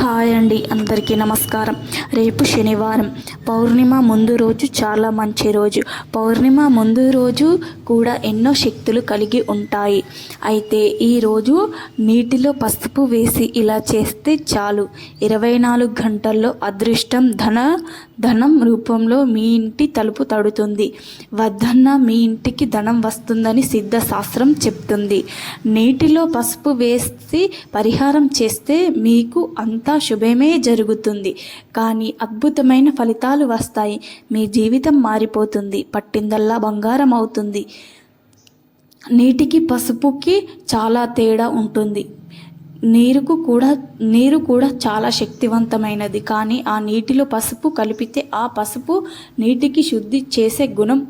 Hi అండి అందరికీ నమస్కారం. రేపు శనివారం పౌర్ణిమ ముందు రోజు చాలా మంచి రోజు. పౌర్ణిమ ముందు రోజు కూడా ఎన్నో శక్తులు కలిగి ఉంటాయి. అయితే ఈరోజు నీటిలో పసుపు వేసి ఇలా చేస్తే చాలు. ఇరవై నాలుగు గంటల్లో అదృష్టం ధన ధనం రూపంలో మీ ఇంటి తలుపు తడుతుంది. వద్దన్న మీ ఇంటికి ధనం వస్తుందని సిద్ధశాస్త్రం చెప్తుంది. నీటిలో పసుపు వేసి పరిహారం చేస్తే మీకు అంత శుభమే జరుగుతుంది. కానీ అద్భుతమైన ఫలితాలు వస్తాయి. మీ జీవితం మారిపోతుంది. పట్టిందల్లా బంగారం అవుతుంది. నీటికి పసుపుకి చాలా తేడా ఉంటుంది. నీరుకు కూడా నీరు కూడా చాలా శక్తివంతమైనది. కానీ ఆ నీటిలో పసుపు కలిపితే ఆ పసుపు నీటికి శుద్ధి చేసే గుణం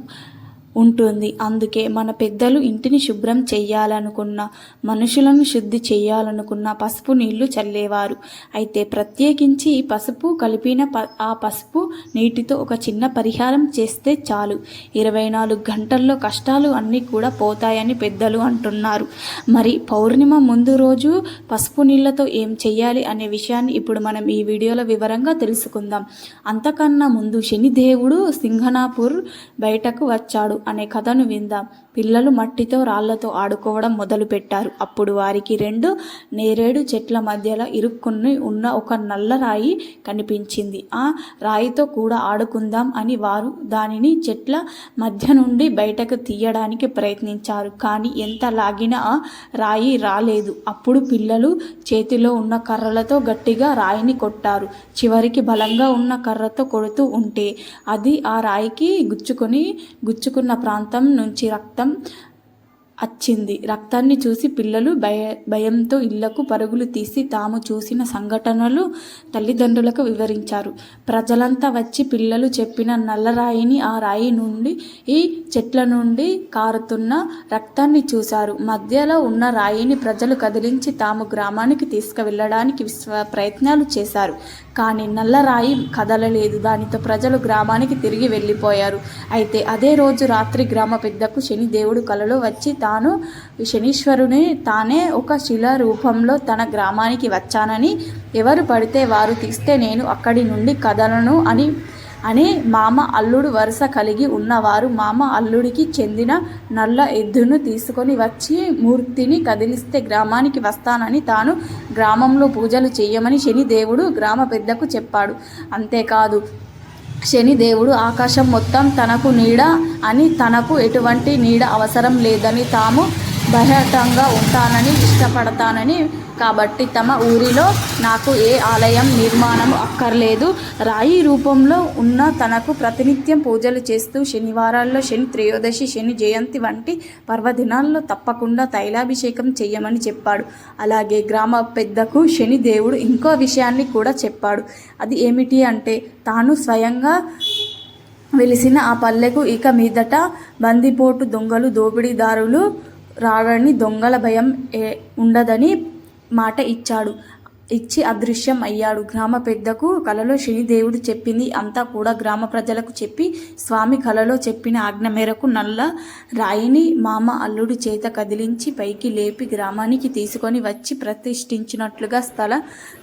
ఉంటుంది. అందుకే మన పెద్దలు ఇంటిని శుభ్రం చేయాలనుకున్న మనుషులను శుద్ధి చేయాలనుకున్న పసుపు నీళ్ళు చల్లేవారు. అయితే ప్రత్యేకించి పసుపు కలిపిన ప ఆ పసుపు నీటితో ఒక చిన్న పరిహారం చేస్తే చాలు. ఇరవై నాలుగు గంటల్లో కష్టాలు అన్నీ కూడా పోతాయని పెద్దలు అంటున్నారు. మరి పౌర్ణిమ ముందు రోజు పసుపు నీళ్ళతో ఏం చేయాలి అనే విషయాన్ని ఇప్పుడు మనం ఈ వీడియోలో వివరంగా తెలుసుకుందాం. అంతకన్నా ముందు శనిదేవుడు సింఘనాపూర్ బయటకు వచ్చాడు. అనే కథను విందాం. పిల్లలు మట్టితో రాళ్ళతో ఆడుకోవడం మొదలుపెట్టారు. అప్పుడు వారికి రెండు నేరేడు చెట్ల మధ్యలో ఇరుక్కుని ఉన్న ఒక నల్ల రాయి కనిపించింది. ఆ రాయితో కూడా ఆడుకుందాం అని వారు దానిని చెట్ల మధ్య నుండి బయటకు తీయడానికి ప్రయత్నించారు. కానీ ఎంత లాగినా ఆ రాయి రాలేదు. అప్పుడు పిల్లలు చేతిలో ఉన్న కర్రలతో గట్టిగా రాయిని కొట్టారు. చివరికి బలంగా ఉన్న కర్రతో కొడుతూ ఉంటే అది ఆ రాయికి గుచ్చుకొని గుచ్చుకున్న ప్రాంతం నుంచి రక్తం వచ్చింది రక్తాన్ని చూసి పిల్లలు భయ భయంతో ఇళ్ళకు పరుగులు తీసి తాము చూసిన సంఘటనలు తల్లిదండ్రులకు వివరించారు. ప్రజలంతా వచ్చి పిల్లలు చెప్పిన నల్లరాయిని ఆ రాయి నుండి ఈ చెట్ల నుండి కారుతున్న రక్తాన్ని చూశారు. మధ్యలో ఉన్న రాయిని ప్రజలు కదిలించి తాము గ్రామానికి తీసుకువెళ్ళడానికి విశ్వ ప్రయత్నాలు చేశారు. కానీ నల్లరాయి కదలలేదు. దానితో ప్రజలు గ్రామానికి తిరిగి వెళ్ళిపోయారు. అయితే అదే రోజు రాత్రి గ్రామ పెద్దకు శని దేవుడు కలలో వచ్చి తాను శనీశ్వరుని తానే ఒక శిల రూపంలో తన గ్రామానికి వచ్చానని ఎవరు పడితే వారు తీస్తే నేను అక్కడి నుండి కదలను అని అని మామ అల్లుడు వరుస కలిగి ఉన్నవారు మామ అల్లుడికి చెందిన నల్ల ఎద్దును తీసుకొని వచ్చి మూర్తిని కదిలిస్తే గ్రామానికి వస్తానని తాను గ్రామంలో పూజలు చేయమని శనిదేవుడు గ్రామ పెద్దకు చెప్పాడు. అంతేకాదు శని దేవుడు ఆకాశం మొత్తం తనకు నీడ అని తనకు ఎటువంటి నీడ అవసరం లేదని తాము బహిరంగంగా ఉంటానని ఇష్టపడతానని. కాబట్టి తమ ఊరిలో నాకు ఏ ఆలయం నిర్మాణం అక్కర్లేదు. రాయి రూపంలో ఉన్న తనకు ప్రతినిత్యం పూజలు చేస్తూ శనివారాల్లో శని త్రయోదశి శని జయంతి వంటి పర్వదినాల్లో తప్పకుండా తైలాభిషేకం చెయ్యమని చెప్పాడు. అలాగే గ్రామ పెద్దకు శని దేవుడు ఇంకో విషయాన్ని కూడా చెప్పాడు. అది ఏమిటి అంటే తాను స్వయంగా వెలిసిన ఆ పల్లెకు ఇక మీదట బందిపోటు దొంగలు దోపిడీదారులు రావని దొంగల భయం ఏ ఉండదని మాట ఇచ్చాడు. ఇచ్చి అదృశ్యం అయ్యాడు. గ్రామ పెద్దకు కలలో శనిదేవుడు చెప్పింది అంతా కూడా గ్రామ ప్రజలకు చెప్పి స్వామి కలలో చెప్పిన ఆజ్ఞ మేరకు నల్ల రాయిని మామ అల్లుడి చేత కదిలించి పైకి లేపి గ్రామానికి తీసుకొని వచ్చి ప్రతిష్ఠించినట్లుగా స్థల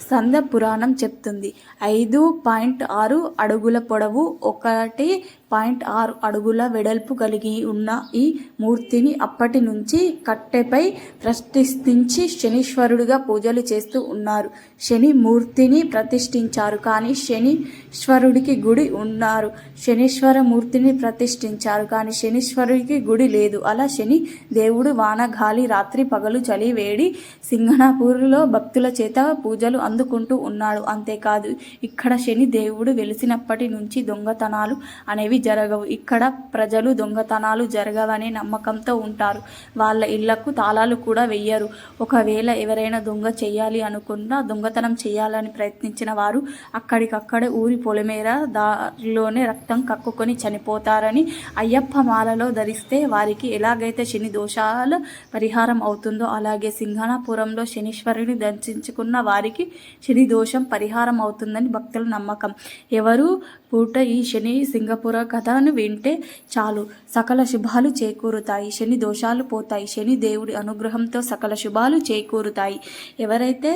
సంద పురాణం చెప్తుంది. ఐదు పాయింట్ ఆరు అడుగుల పొడవు ఒకటి పాయింట్ ఆరు అడుగుల వెడల్పు కలిగి ఉన్న ఈ మూర్తిని అప్పటి నుంచి కట్టెపై ప్రతిష్ఠించి శనీశ్వరుడిగా పూజలు చేస్తూ ఉన్నారు. శని మూర్తిని ప్రతిష్ఠించారు. కానీ శనీశ్వరుడికి గుడి ఉన్నారు. శనీశ్వర మూర్తిని ప్రతిష్ఠించారు. కానీ శనీశ్వరుడికి గుడి లేదు. అలా శని దేవుడు వాన గాలి రాత్రి పగలు చలి వేడి సింగనాపూర్లో భక్తుల చేత పూజలు అందుకుంటూ ఉన్నాడు. అంతేకాదు ఇక్కడ శని దేవుడు వెలిసినప్పటి నుంచి దొంగతనాలు అనేవి జరగవు. ఇక్కడ ప్రజలు దొంగతనాలు జరగవనే నమ్మకంతో ఉంటారు. వాళ్ళ ఇళ్ళకు తాళాలు కూడా వెయ్యరు. ఒకవేళ ఎవరైనా దొంగ చేయాలి అనుకున్నా దొంగతనం చేయాలని ప్రయత్నించిన వారు అక్కడికక్కడే ఊరి పొలిమేర దారిలోనే రక్తం కక్కుకొని చనిపోతారని అయ్యప్ప మాలలో ధరిస్తే వారికి ఎలాగైతే శని దోషాల పరిహారం అవుతుందో అలాగే సింహనాపురంలో శనీశ్వరుని దర్శించుకున్న వారికి శని దోషం పరిహారం అవుతుందని భక్తుల నమ్మకం. ఎవరు పూట ఈ శని సింగపుర కథను వింటే చాలు. సకల శుభాలు చేకూరుతాయి. శని దోషాలు పోతాయి. శని దేవుడి అనుగ్రహంతో సకల శుభాలు చేకూరుతాయి. ఎవరైతే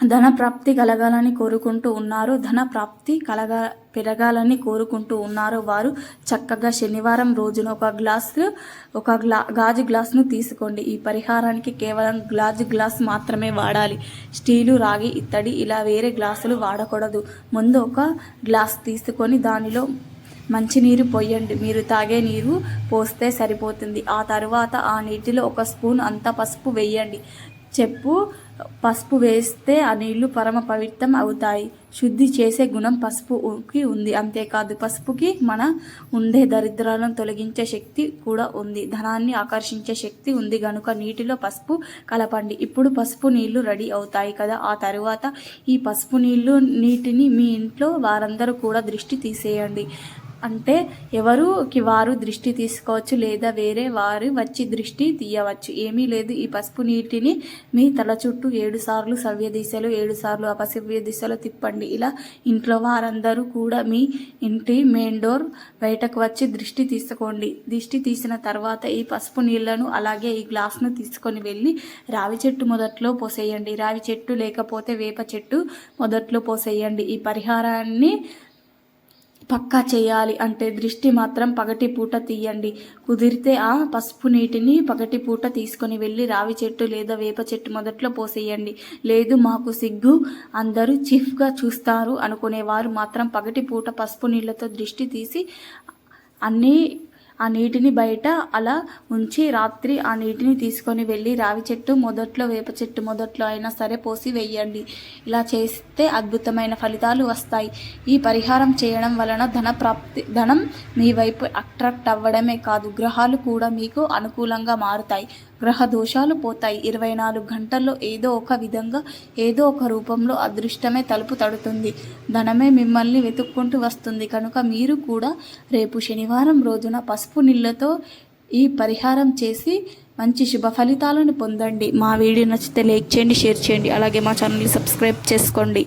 ధన ప్రాప్తి కలగాలని కోరుకుంటూ ఉన్నారు. ధన ప్రాప్తి కలగ పెరగాలని కోరుకుంటూ ఉన్నారు. వారు చక్కగా శనివారం రోజున ఒక గ్లాసు ఒక గ్లా గాజు గ్లాసును తీసుకోండి. ఈ పరిహారానికి కేవలం గాజు గ్లాస్ మాత్రమే వాడాలి. స్టీలు రాగి ఇత్తడి ఇలా వేరే గ్లాసులు వాడకూడదు. ముందు ఒక గ్లాస్ తీసుకొని దానిలో మంచినీరు పోయండి. మీరు తాగే నీరు పోస్తే సరిపోతుంది. ఆ తర్వాత ఆ నీటిలో ఒక స్పూన్ అంత పసుపు వేయండి. చెప్పు పసుపు వేస్తే ఆ నీళ్ళు పరమ పవిత్రం అవుతాయి. శుద్ధి చేసే గుణం పసుపుకి ఉంది. అంతేకాదు పసుపుకి మన ఉండే దరిద్రాలను తొలగించే శక్తి కూడా ఉంది. ధనాన్ని ఆకర్షించే శక్తి ఉంది. గనుక నీటిలో పసుపు కలపండి. ఇప్పుడు పసుపు నీళ్ళు రెడీ అవుతాయి కదా. ఆ తరువాత ఈ పసుపు నీళ్ళు నీటిని మీ ఇంట్లో వారందరూ కూడా దృష్టి తీసేయండి. అంటే ఎవరుకి వారు దృష్టి తీసుకోవచ్చు లేదా వేరే వారు వచ్చి దృష్టి తీయవచ్చు. ఏమీ లేదు. ఈ పసుపు నీటిని మీ తల చుట్టూ ఏడు సార్లు సవ్య దిశలో ఏడు సార్లు అపసవ్య దిశలో తిప్పండి. ఇలా ఇంట్లో వారందరూ కూడా మీ ఇంటి మెయిన్ డోర్ బయటకు వచ్చి దృష్టి తీసుకోండి. దృష్టి తీసిన తర్వాత ఈ పసుపు నీళ్ళను అలాగే ఈ గ్లాస్ను తీసుకొని వెళ్ళి రావి చెట్టు మొదట్లో పోసేయండి. రావి చెట్టు లేకపోతే వేప చెట్టు మొదట్లో పోసేయండి. ఈ పరిహారాన్ని పక్కా చేయాలి అంటే దృష్టి మాత్రం పగటి పూట తీయండి. కుదిరితే ఆ పసుపు నీటిని పగటి పూట తీసుకొని వెళ్ళి రావి చెట్టు లేదా వేప చెట్టు మొదట్లో పోసేయండి. లేదు మాకు సిగ్గు అందరూ చీఫ్గా చూస్తారు అనుకునేవారు మాత్రం పగటి పూట పసుపు నీళ్ళతో దృష్టి తీసి అన్నీ ఆ నీటిని బయట అలా ఉంచి రాత్రి ఆ నీటిని తీసుకొని వెళ్ళి రావి చెట్టు మొదట్లో వేప చెట్టు మొదట్లో అయినా సరే పోసి వేయండి. ఇలా చేస్తే అద్భుతమైన ఫలితాలు వస్తాయి. ఈ పరిహారం చేయడం వలన ధన ప్రాప్తి ధనం మీ వైపు అట్రాక్ట్ అవ్వడమే కాదు గ్రహాలు కూడా మీకు అనుకూలంగా మారుతాయి. గ్రహ దోషాలు పోతాయి. ఇరవై నాలుగు గంటల్లో ఏదో ఒక విధంగా ఏదో ఒక రూపంలో అదృష్టమే తలుపు తడుతుంది. ధనమే మిమ్మల్ని వెతుక్కుంటూ వస్తుంది. కనుక మీరు కూడా రేపు శనివారం రోజున పసుపు నీళ్ళతో ఈ పరిహారం చేసి మంచి శుభ ఫలితాలను పొందండి. మా వీడియో నచ్చితే లైక్ చేయండి షేర్ చేయండి. అలాగే మా ఛానల్ని సబ్స్క్రైబ్ చేసుకోండి.